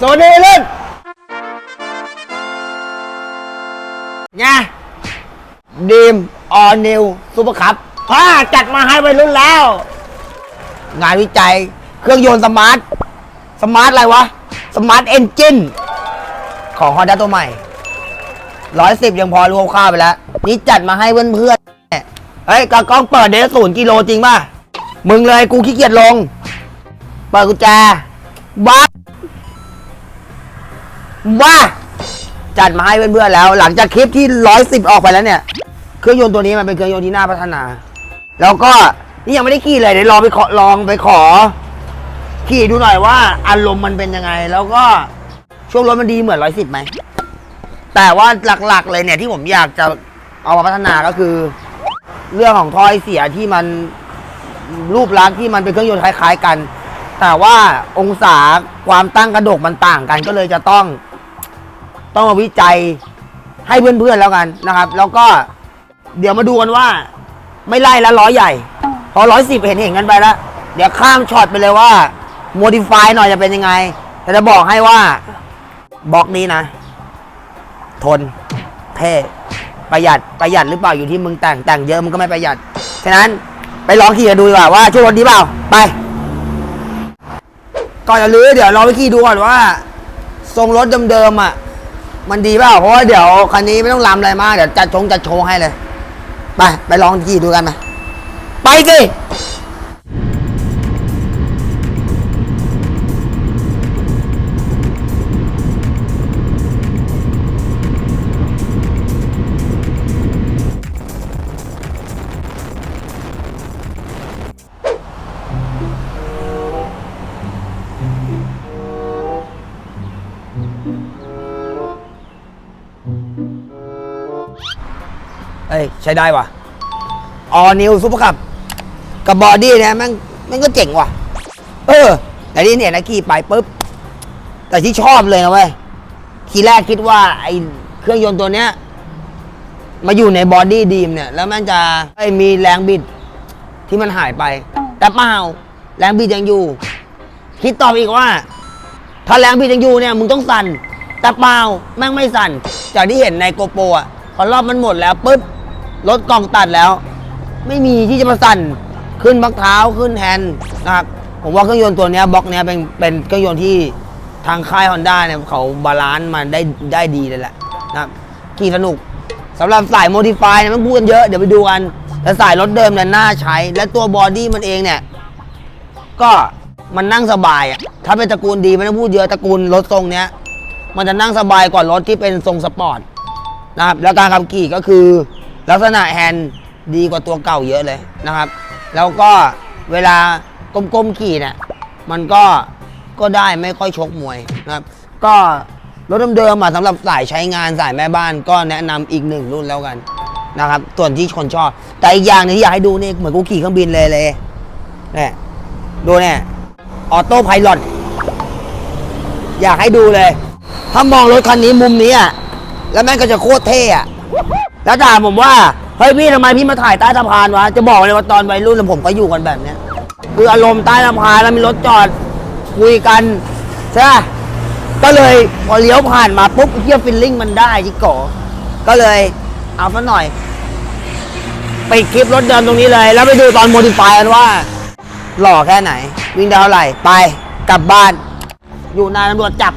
สวัสดีลื่นไงดีมออนิวซูเปอร์คัพพ่าจัดมาให้วัยรุ่นแล้ว งานวิจัย เครื่องยนต์สมาร์ท สมาร์ทอะไรวะ สมาร์ทเอนจินของ Honda ตัวใหม่ร้อยสิบยังพอรู้คร่าวๆไปแล้ว นี่จัดมาให้เพื่อนๆเฮ้ยกกล้องเปิดเดศูนย์กิโลจริงป่ะ มึงเลยกูขี้เกียจลง เปิดกุญแจบ้า บ้าจัดมาให้เพื่อนๆแล้ว หลังจากคลิปที่ร้อยสิบออกไปแล้วเนี่ย เครื่องยนต์ตัวนี้มันเป็นเครื่องยนต์ที่น่าพัฒนา แล้วก็นี่ยังไม่ได้ขี่เลยเดี๋ยวลองไปขอลองไปขอ ขี่ดูหน่อยว่าอารมณ์มันเป็นยังไง แล้วก็ช่วงรถมันดีเหมือนร้อยสิบไหมแต่ว่าหลักๆเลยเนี่ยที่ผมอยากจะเอามาพัฒนาก็คือ เรื่องของถ้อยเสียที่มันรูปลักษณ์ที่มันเป็นเครื่องยนต์คล้าย ๆ กัน แต่ว่าองศาความตั้งกระดกมันต่างกันก็เลยจะต้อง ต้องมาวิจัยให้เพื่อนๆแล้วกันนะครับ แล้วก็เดี๋ยวมาดูกันว่า ไม่ไล่แล้วล้อยใหญ่ พอร้อยสิบเห็นเห็นกันไปแล้ว เดี๋ยวข้ามช็อตไปเลยว่าโมดิฟายหน่อยจะเป็นยังไง แต่จะบอกให้ว่าบล็อกนี้นะ ทนเท่ประหยัดประหยัดหรือเปล่าอยู่ที่มึงแต่งแต่งเยอะมึงก็ไม่ประหยัด ฉะนั้นไปลองขี่กันดูดีกว่าว่าช่วงรถดีเปล่าไป ก่อนจะลื้อเดี๋ยวลองไปขี่ดูก่อนว่า ทรงรถเดิมๆอะ มันดีเปล่าเพราะว่าเดี๋ยวคันนี้ไม่ต้องลำอะไรมากเดี๋ยวจัดชงจัดโชว์ให้เลย ไป ไปลองขี่ดูกันไหมไปสิ เอ้ยใช้ได้ว่ะออนิวซุปเปอร์คับ กับบอดี้เนี่ยมันมันก็เจ๋งว่ะ เออแต่นี่เนี่ยนะขี่ไปปุ๊บ แต่ที่ชอบเลยนะเว้ยทีแรกคิดว่าไอเครื่องยนต์ตัวเนี้ย มาอยู่ในบอดี้ดีมเนี่ย แล้วมันจะไม่มีแรงบิดที่มันหายไป แต่เปล่าแรงบิดยังอยู่ คิดต่ออีกว่า ถ้าแรงบิดยังอยู่เนี่ยมึงต้องสั่นแต่เปล่าแม่งไม่สั่น จากที่เห็นในโกโปรอะพอรอบมันหมดแล้วปุ๊บ รถกล่องตัดแล้ว ไม่มีที่จะมาสั่นขึ้นบักเท้าขึ้นแฮนด์นะครับผมว่าเครื่องยนต์ตัวนี้บล็อกเนี้ยเป็นเป็นเครื่องยนต์ที่ทางค่ายฮอนด้าเนี่ยเขาบาลานซ์มันได้ได้ดีเลยแหละนะครับขี่สนุกสำหรับสายโมดิฟายเนี่ยมันพูดกันเยอะเดี๋ยวไปดูกันแต่สายรถเดิมเนี่ยน่าใช้ และตัวบอดี้มันเองเนี่ย ก็มันนั่งสบายอะถ้าเป็นตระกูลดีไม่ต้องพูดเยอะตระกูลรถทรงเนี้ย มันจะนั่งสบายกว่ารถที่เป็นทรงสปอร์ตนะครับแล้วการขับขี่ก็คือ ลักษณะแฮนด์ดีกว่าตัวเก่าเยอะเลยนะครับ แล้วก็เวลาก้มๆขี่เนี่ยมันก็ก็ได้ไม่ค่อยชกมวยนะครับ ก็รถเดิมๆอะสำหรับสายใช้งานสายแม่บ้านก็แนะนำอีกหนึ่งรุ่นแล้วกันนะครับ ส่วนที่คนชอบ แต่อีกอย่างหนึงที่อยากให้ดูนี่เหมือนกูขี่เครื่องบินเลยเลยเนี่ยดูเนี่ยออโต้ไพลอตอยากให้ดูเลย ถ้ามองรถคันนี้มุมนี้อะแล้วแม่งก็จะโคตรเท่อะ แล้วถามผมว่า เฮ้ยพี่ทำไมพี่มาถ่ายใต้สะพานวะ จะบอกเลยว่าตอนวัยรุ่นผมก็อยู่กันแบบเนี้ย คืออารมณ์ใต้สะพานแล้วมีรถจอดคุยกันใช่ก็เลยพอเลี้ยวผ่านมาปุ๊บเทียฟิลลิ่งมันได้จิโกะก็เลยเอาซะหน่อย ไปคลิปรถเดิมตรงนี้เลย แล้วไปดูตอนโมดิฟายกันว่า หล่อแค่ไหน วิ่งได้เท่าไหร่ไปกลับบ้าน อยู่นานตำรวจจับ